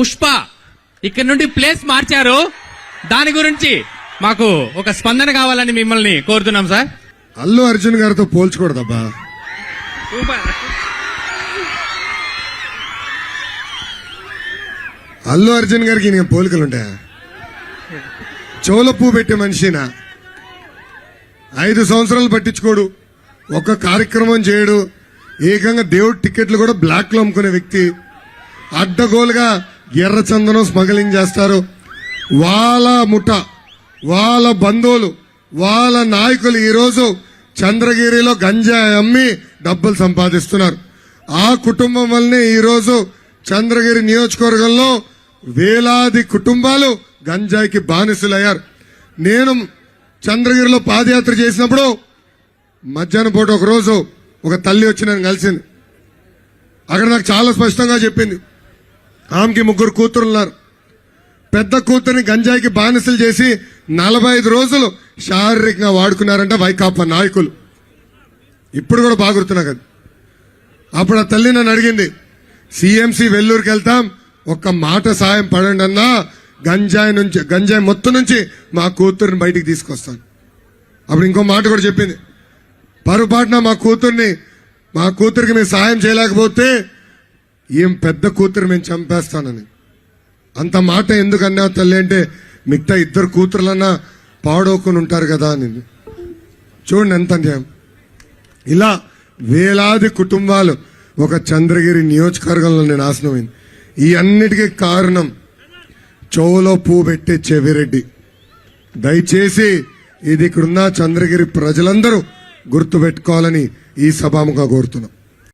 పుష్ప ఇక్కడ నుండి ప్లేస్ మార్చారు. దాని గురించి మాకు ఒక స్పందన కావాలని మిమ్మల్ని కోరుతున్నాం సార్. అల్లు అర్జున్ గారితో పోల్చకూడదబ్బా. అల్లు అర్జున్ గారికి ఈయన పోలికలు ఉంటాయా చెవుల పువ్వు పెట్టే మనిషినా. ఐదు సంవత్సరాలు పట్టించుకోడు. ఒక కార్యక్రమం చేయడు. ఏకంగా దేవుడి టికెట్లు కూడా బ్లాక్లో అమ్ముకునే వ్యక్తి. అడ్డగోలుగా ఎర్ర చందనం స్మగ్లింగ్ చేస్తారు. వాళ్ళ ముఠ వాళ్ళ బంధువులు వాళ్ళ నాయకులు ఈరోజు చంద్రగిరిలో గంజాయి అమ్మి డబ్బులు సంపాదిస్తున్నారు. ఆ కుటుంబం వల్లనే ఈరోజు చంద్రగిరి నియోజకవర్గంలో వేలాది కుటుంబాలు గంజాయికి బానిసలయ్యారు. నేను చంద్రగిరిలో పాదయాత్ర చేసినప్పుడు మధ్యాహ్నం పూట ఒకరోజు ఒక తల్లి వచ్చి నన్ను కలిసింది. అక్కడ నాకు చాలా స్పష్టంగా చెప్పింది. ఆమెకి ముగ్గురు కూతురు ఉన్నారు పెద్ద కూతురిని గంజాయికి బానిసలు చేసి నలభై ఐదు రోజులు శారీరకంగా వాడుకున్నారంట వైకాపా నాయకులు. ఇప్పుడు కూడా బాగా కదా. అప్పుడు ఆ తల్లి నన్ను అడిగింది సిఎంసి వెల్లూరుకి వెళ్తాం ఒక్క మాట సాయం పడండి అన్నా గంజాయి నుంచి గంజాయి మొత్తం నుంచి మా కూతురిని బయటికి తీసుకొస్తాను. అప్పుడు ఇంకో మాట కూడా చెప్పింది పొరపాటున మా కూతుర్ని మా కూతురికి మేము సాయం చేయలేకపోతే ఏం పెద్ద కూతురు మేము చంపేస్తానని. అంత మాట ఎందుకు అన్నావు తల్లి అంటే మిగతా ఇద్దరు కూతురులన్నా పాడవకుని ఉంటారు కదా అని. చూడండి ఎంత అన్యాయం. ఇలా వేలాది కుటుంబాలు ఒక చంద్రగిరి నియోజకవర్గంలో నేను నాశనమైంది ఈ అన్నిటికీ కారణం చెవులో పువ్వు పెట్టే చెవిరెడ్డి. దయచేసి ఇది ఇక్కడున్న చంద్రగిరి ప్రజలందరూ గుర్తుపెట్టుకోవాలని ఈ సభాముగా కోరుతున్నాం.